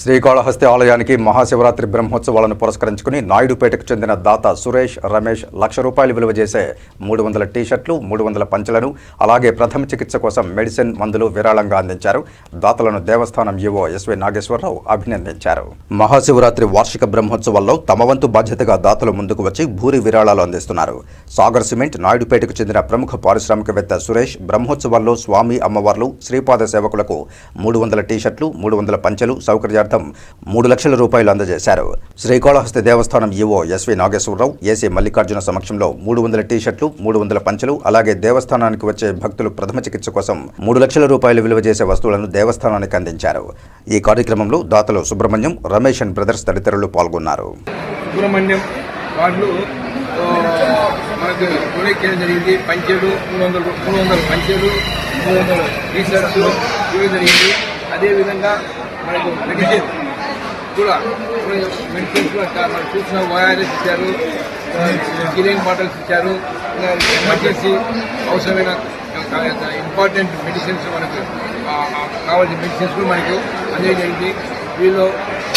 శ్రీకాళహస్తి ఆలయానికి మహాశివరాత్రి బ్రహ్మోత్సవాలను పురస్కరించుకుని నాయుడుపేటకు చెందిన దాత సురేష్ రమేష్ లక్ష రూపాయలు విలువ చేసే మూడు వందల టీషర్ట్లు మూడు వందల పంచలను అలాగే ప్రథమ చికిత్స కోసం మెడిసిన్ మందులు విరాళంగా అందించారు. దాతలను దేవస్థానం ఈవో ఎస్వి నాగేశ్వరరావు అభినందించారు. మహాశివరాత్రి వార్షిక బ్రహ్మోత్సవాల్లో తమ వంతు బాధ్యతగా దాతలు ముందుకు వచ్చి భూరి విరాళాలు అందిస్తున్నారు. సాగర్ సిమెంట్ నాయుడుపేటకు చెందిన ప్రముఖ పారిశ్రామికవేత్త సురేష్ బ్రహ్మోత్సవాల్లో స్వామి అమ్మవార్లు శ్రీపాద సేవకులకు మూడు వందల టీషర్ట్లు మూడు వందల పంచెలు సౌకర్యార్థం మూడు లక్షల రూపాయలు అందజేశారు. శ్రీకాళహస్తి దేవస్థానం EO SV Nageswararao AC Mallikarjuna సమక్షంలో మూడు వందల టీషర్ట్లు మూడు వందల పంచలు అలాగే దేవస్థానానికి వచ్చే భక్తులు ప్రథమ చికిత్స కోసం మూడు లక్షల రూపాయలు విలువ చేసే వస్తువులను దేవస్థానానికి అందించారు. ఈ కార్యక్రమంలో దాతలు సుబ్రహ్మణ్యం రమేష్ అండ్ బ్రదర్స్ తదితరులు పాల్గొన్నారు. సుబ్రహ్మణ్యం వాళ్ళు మనకు డొనేట్ చేయడం జరిగింది? మూడు వందలు మూడు వందల మూడు వందల టీషర్ట్స్ జరిగింది. అదేవిధంగా మెడిసిన్ కూడా మెడిసిన్స్ కూడా మనం చూసిన ఓఆర్ఎస్ ఇచ్చారు కిలింగ్ బాటిల్స్ ఇచ్చారు ఎమర్జెన్సీ అవసరమైన ఇంపార్టెంట్ మెడిసిన్స్ మనకు కావాల్సిన మెడిసిన్స్ కూడా మనకు అందజేయండి వీళ్ళు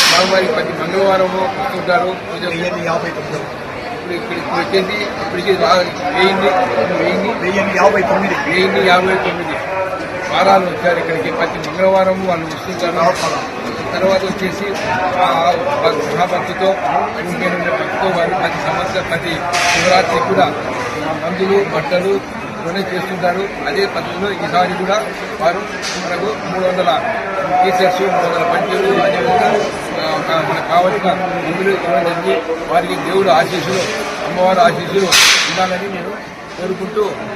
మహమ్మారి ప్రతి మంగళవారము వస్తుంటారు కొంచెం యాభై ఇప్పుడు ఇక్కడ ఇప్పుడు వచ్చేసి ఇప్పటికీ వెయ్యింది వెయ్యింది వెయ్యి యాభై తొమ్మిది. వెయ్యింది యాభై తొమ్మిది. వారాలు వచ్చారు ఇక్కడికి. ప్రతి మంగళవారం వాళ్ళు వస్తుంటారు. తర్వాత వచ్చేసి ఆ మహాభక్తితో ఇంకేమైనా భక్తితో వారు ప్రతి సంవత్సరం ప్రతి శివరాత్రి కూడా మందులు బట్టలు డొనేట్ చేస్తుంటారు. అదే పద్ధతిలో ఈసారి కూడా వారు మనకు మూడు వందల టీచర్స్ మూడు వందల పంచులు అదేవిధంగా మనకు కావలసిన నిధులు ఇవ్వడం జరిగి వారికి దేవుడు ఆశీస్సులు అమ్మవారి ఆశీస్సులు ఉండాలని నేను కోరుకుంటూ